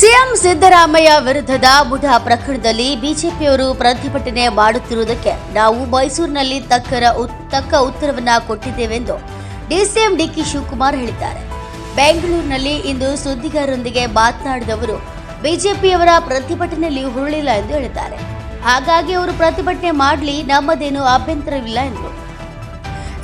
CM Siddaramaiah ವಿರುದ್ಧದ ಬುಧ ಪ್ರಕರಣದಲ್ಲಿ ಬಿಜೆಪಿಯವರು ಪ್ರತಿಭಟನೆ ಮಾಡುತ್ತಿರುವುದಕ್ಕೆ ನಾವು ಮೈಸೂರಿನಲ್ಲಿ ತಕ್ಕರ ತಕ್ಕ ಉತ್ತರವನ್ನ ಕೊಟ್ಟಿದ್ದೇವೆಂದು ಡಿಸಿಎಂ ಡಿಕೆ ಶಿವಕುಮಾರ್ ಹೇಳಿದ್ದಾರೆ. ಬೆಂಗಳೂರಿನಲ್ಲಿ ಇಂದು ಸುದ್ದಿಗಾರರೊಂದಿಗೆ ಮಾತನಾಡಿದವರು, ಬಿಜೆಪಿಯವರ ಪ್ರತಿಭಟನೆಯಲ್ಲಿ ಹುರುಳಿಲ್ಲ ಎಂದು ಹೇಳಿದ್ದಾರೆ. ಹಾಗಾಗಿ ಅವರು ಪ್ರತಿಭಟನೆ ಮಾಡಲಿ, ನಮ್ಮದೇನು ಅಭ್ಯಂತರವಿಲ್ಲ ಎಂದರು.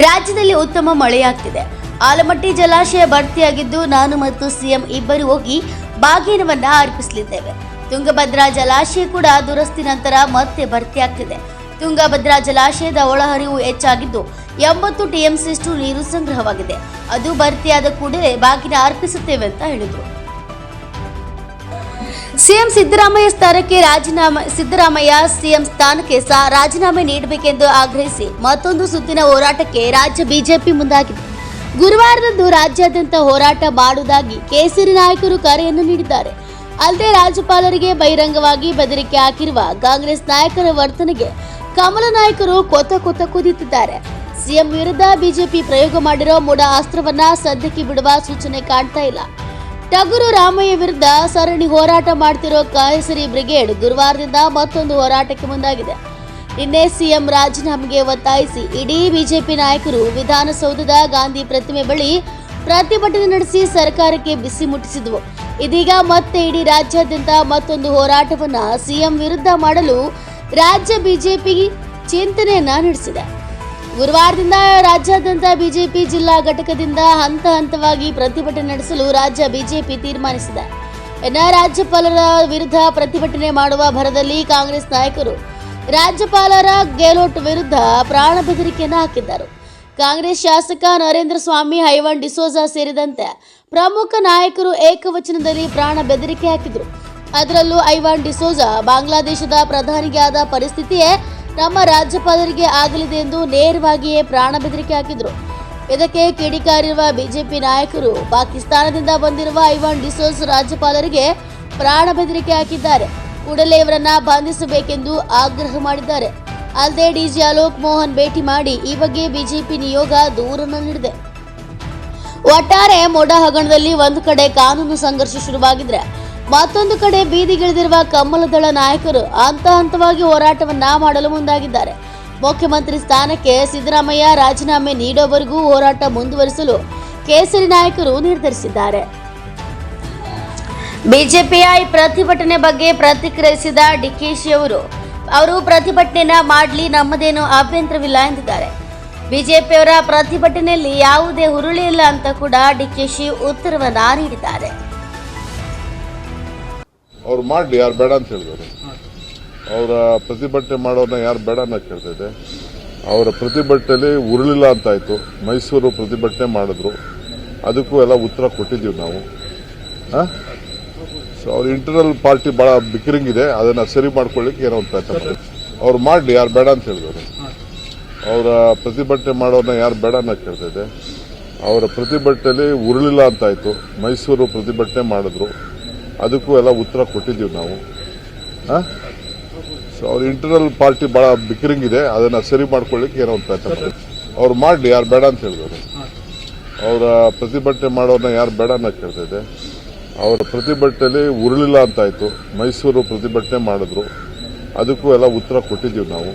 ರಾಜ್ಯದಲ್ಲಿ ಉತ್ತಮ ಮಳೆಯಾಗ್ತಿದೆ. ಆಲಮಟ್ಟಿ ಜಲಾಶಯ ಭರ್ತಿಯಾಗಿದ್ದು ನಾನು ಮತ್ತು ಸಿಎಂ ಇಬ್ಬರು ಹೋಗಿ ಬಾಗಿನವನ್ನ ಅರ್ಪಿಸಲಿದ್ದೇವೆ. ತುಂಗಭದ್ರಾ ಜಲಾಶಯ ಕೂಡ ದುರಸ್ತಿ ನಂತರ ಮತ್ತೆ ಭರ್ತಿಯಾಗ್ತಿದೆ ತುಂಗಭದ್ರಾ ಜಲಾಶಯದ ಒಳಹರಿವು ಹೆಚ್ಚಾಗಿದ್ದು, ಎಂಬತ್ತು ಟಿಎಂಸಿಯಷ್ಟು ನೀರು ಸಂಗ್ರಹವಾಗಿದೆ. ಅದು ಭರ್ತಿಯಾದ ಕೂಡಲೇ ಬಾಗಿನ ಅರ್ಪಿಸುತ್ತೇವೆ ಅಂತ ಹೇಳಿದರು. ಸಿಎಂ ಸಿದ್ದರಾಮಯ್ಯ ಸ್ಥಾನಕ್ಕೆ ರಾಜೀನಾಮೆ, ಸಿದ್ದರಾಮಯ್ಯ ಸಿಎಂ ಸ್ಥಾನಕ್ಕೆ ರಾಜೀನಾಮೆ ನೀಡಬೇಕೆಂದು ಆಗ್ರಹಿಸಿ ಮತ್ತೊಂದು ಸುತ್ತಿನ ಹೋರಾಟಕ್ಕೆ ರಾಜ್ಯ ಬಿಜೆಪಿ ಮುಂದಾಗಿದೆ. ಗುರುವಾರದಂದು ರಾಜ್ಯಾದ್ಯಂತ ಹೋರಾಟ ಮಾಡುವುದಾಗಿ ಕೇಸರಿ ನಾಯಕರು ಕರೆಯನ್ನು ನೀಡಿದ್ದಾರೆ. ಅಲ್ಲದೆ ರಾಜ್ಯಪಾಲರಿಗೆ ಬಹಿರಂಗವಾಗಿ ಬೆದರಿಕೆ ಹಾಕಿರುವ ಕಾಂಗ್ರೆಸ್ ನಾಯಕರ ವರ್ತನೆಗೆ ಕಮಲ ನಾಯಕರು ಕೊತ ಕೊತ ಕುದಿತಿದ್ದಾರೆ ಸಿಎಂ ವಿರುದ್ಧ ಬಿಜೆಪಿ ಪ್ರಯೋಗ ಮಾಡಿರೋ ಮೂಡ ಅಸ್ತ್ರವನ್ನ ಸದ್ಯಕ್ಕೆ ಬಿಡುವ ಸೂಚನೆ ಕಾಣ್ತಾ ಇಲ್ಲ. ಟಗುರು ರಾಮಯ್ಯ ವಿರುದ್ಧ ಸರಣಿ ಹೋರಾಟ ಮಾಡ್ತಿರೋ ಕೇಸರಿ ಬ್ರಿಗೇಡ್ ಗುರುವಾರದಿಂದ ಮತ್ತೊಂದು ಹೋರಾಟಕ್ಕೆ ಮುಂದಾಗಿದೆ. ನಿನ್ನೆ ಸಿಎಂ ರಾಜೀನಾಮೆಗೆ ಒತ್ತಾಯಿಸಿ ಇಡೀ ಬಿಜೆಪಿ ನಾಯಕರು ವಿಧಾನಸೌಧದ ಗಾಂಧಿ ಪ್ರತಿಮೆ ಬಳಿ ಪ್ರತಿಭಟನೆ ನಡೆಸಿ ಸರ್ಕಾರಕ್ಕೆ ಬಿಸಿ ಮುಟ್ಟಿಸಿದ್ವು. ಇದೀಗ ಮತ್ತೆ ಇಡೀ ರಾಜ್ಯಾದ್ಯಂತ ಮತ್ತೊಂದು ಹೋರಾಟವನ್ನ ಸಿಎಂ ವಿರುದ್ಧ ಮಾಡಲು ರಾಜ್ಯ ಬಿಜೆಪಿ ಚಿಂತನೆಯನ್ನ ನಡೆಸಿದೆ. ಗುರುವಾರದಿಂದ ರಾಜ್ಯಾದ್ಯಂತ ಬಿಜೆಪಿ ಜಿಲ್ಲಾ ಘಟಕದಿಂದ ಹಂತ ಹಂತವಾಗಿ ಪ್ರತಿಭಟನೆ ನಡೆಸಲು ರಾಜ್ಯ ಬಿಜೆಪಿ ತೀರ್ಮಾನಿಸಿದೆ. ಎನ್ನ ರಾಜ್ಯಪಾಲರ ವಿರುದ್ಧ ಪ್ರತಿಭಟನೆ ಮಾಡುವ ಭರದಲ್ಲಿ ಕಾಂಗ್ರೆಸ್ ನಾಯಕರು ರಾಜ್ಯಪಾಲರ ಗೆಹ್ಲೋಟ್ ವಿರುದ್ಧ ಪ್ರಾಣ ಬೆದರಿಕೆಯನ್ನು ಹಾಕಿದ್ದರು. ಕಾಂಗ್ರೆಸ್ ಶಾಸಕ ನರೇಂದ್ರ ಸ್ವಾಮಿ, ಹೈವನ್ ಡಿಸೋಜಾ ಸೇರಿದಂತೆ ಪ್ರಮುಖ ನಾಯಕರು ಏಕವಚನದಲ್ಲಿ ಪ್ರಾಣ ಬೆದರಿಕೆ ಹಾಕಿದರು. ಅದರಲ್ಲೂ ಐವಾನ್ ಡಿಸೋಜಾ ಬಾಂಗ್ಲಾದೇಶದ ಪ್ರಧಾನಿಗೆ ಆದ ಪರಿಸ್ಥಿತಿಯೇ ನಮ್ಮ ರಾಜ್ಯಪಾಲರಿಗೆ ಆಗಲಿದೆ ಎಂದು ನೇರವಾಗಿಯೇ ಪ್ರಾಣ ಬೆದರಿಕೆ ಹಾಕಿದರು. ಇದಕ್ಕೆ ಕಿಡಿಕಾರಿರುವ ಬಿಜೆಪಿ ನಾಯಕರು ಪಾಕಿಸ್ತಾನದಿಂದ ಬಂದಿರುವ ಐವಾನ್ ಡಿಸೋಜ್ ರಾಜ್ಯಪಾಲರಿಗೆ ಪ್ರಾಣ ಬೆದರಿಕೆ ಹಾಕಿದ್ದಾರೆ. ಕೂಡಲೇ ಇವರನ್ನ ಬಂಧಿಸಬೇಕೆಂದು ಆಗ್ರಹ ಮಾಡಿದ್ದಾರೆ. ಅಲ್ಲದೆ ಡಿಜಿ ಅಲೋಕ್ ಮೋಹನ್ ಭೇಟಿ ಮಾಡಿ ಈ ಬಗ್ಗೆ ಬಿಜೆಪಿ ನಿಯೋಗ ದೂರನ್ನು ನೀಡಿದೆ. ಒಟ್ಟಾರೆ ಮೊಡ ಹಗರಣದಲ್ಲಿ ಒಂದು ಕಡೆ ಕಾನೂನು ಸಂಘರ್ಷ ಶುರುವಾಗಿದ್ರೆ ಮತ್ತೊಂದು ಕಡೆ ಬೀದಿಗಿಳಿದಿರುವ ಕಮ್ಮಲದಳ ನಾಯಕರು ಹಂತ ಹಂತವಾಗಿ ಹೋರಾಟವನ್ನ ಮಾಡಲು ಮುಂದಾಗಿದ್ದಾರೆ. ಮುಖ್ಯಮಂತ್ರಿ ಸ್ಥಾನಕ್ಕೆ ಸಿದ್ದರಾಮಯ್ಯ ರಾಜೀನಾಮೆ ನೀಡೋವರೆಗೂ ಹೋರಾಟ ಮುಂದುವರಿಸಲು ಕೇಸರಿ ನಾಯಕರು ನಿರ್ಧರಿಸಿದ್ದಾರೆ. ಬಿಜೆಪಿಯ ಈ ಪ್ರತಿಭಟನೆ ಬಗ್ಗೆ ಪ್ರತಿಕ್ರಿಯಿಸಿದ ಡಿಕೆಶಿ ಅವರು ಅವರು ಪ್ರತಿಭಟನೆಯನ್ನ ಮಾಡಲಿ, ನಮ್ಮದೇನು ಅಭ್ಯಂತರವಿಲ್ಲ ಎಂದಿದ್ದಾರೆ. ಬಿಜೆಪಿಯವರ ಪ್ರತಿಭಟನೆಯಲ್ಲಿ ಯಾವುದೇ ಹುರುಳಿ ಇಲ್ಲ ಅಂತ ಕೂಡ ಡಿಕೆಶಿ ಉತ್ತರವನ್ನ ನೀಡಿದ್ದಾರೆ. ಅವ್ರು ಮಾಡಲಿ, ಯಾರು ಬೇಡ ಅಂತ ಹೇಳಿದ್ರು. ಅವರ ಪ್ರತಿಭಟನೆ ಮಾಡೋರನ್ನ ಯಾರು ಬೇಡ ಅಂತ ಕೇಳ್ತಾ ಅವರ ಪ್ರತಿಭಟನೆಯಲ್ಲಿ ಉರುಳಿಲ್ಲ ಅಂತಾಯ್ತು ಮೈಸೂರು ಪ್ರತಿಭಟನೆ ಮಾಡಿದ್ರು. ಅದಕ್ಕೂ ಎಲ್ಲ ಉತ್ತರ ಕೊಟ್ಟಿದ್ದೀವಿ ನಾವು. ಸೊ ಅವ್ರ ಇಂಟರ್ನಲ್ ಪಾರ್ಟಿ ಭಾಳ ಬಿಕ್ರಿಂಗ್ ಇದೆ. ಅದನ್ನ ಸರಿ ಮಾಡ್ಕೊಳ್ಳಿಕ್ಕೆ ಏನೋ ಒಂದು ಪ್ರಯತ್ನ ಮಾಡಿ ಅವ್ರು ಮಾಡಲಿ, ಯಾರು ಬೇಡ ಅಂತ ಹೇಳಿದ್ರು ಅವರ ಪ್ರತಿಭಟನೆ ಮಾಡೋರನ್ನ ಯಾರು ಬೇಡ ಅನ್ನೋ ಕೇಳ್ತಾ ಇದೆ. ಅವರ ಪ್ರತಿಭಟನೆಯಲ್ಲಿ ಉರುಳಿಲ್ಲ ಅಂತಾಯ್ತು ಮೈಸೂರು ಪ್ರತಿಭಟನೆ ಮಾಡಿದ್ರು. ಅದಕ್ಕೂ ಎಲ್ಲ ಉತ್ತರ ಕೊಟ್ಟಿದ್ದೀವಿ ನಾವು. ಸೊ ಅವ್ರ ಇಂಟರ್ನಲ್ ಪಾರ್ಟಿ ಭಾಳ ಬಿಕ್ರಿಂಗ್ ಇದೆ. ಅದನ್ನ ಸರಿ ಮಾಡ್ಕೊಳ್ಳಿಕ್ಕೆ ಏನೋ ಒಂದು ಪ್ರಯತ್ನ ಮಾಡಿ ಅವ್ರು ಮಾಡಲಿ, ಯಾರು ಬೇಡ ಅಂತ ಹೇಳಿದ್ರು ಅವರ ಪ್ರತಿಭಟನೆ ಮಾಡೋರನ್ನ ಯಾರು ಬೇಡ ಅನ್ನೋ ಕೇಳ್ತಾ ಇದೆ. ಅವರ ಪ್ರತಿಭಟನೆಯಲ್ಲಿ ಉರುಳಿಲ್ಲ ಅಂತಾಯ್ತು ಮೈಸೂರು ಪ್ರತಿಭಟನೆ ಮಾಡಿದ್ರು. ಅದಕ್ಕೂ ಎಲ್ಲ ಉತ್ತರ ಕೊಟ್ಟಿದ್ದೀವಿ ನಾವು.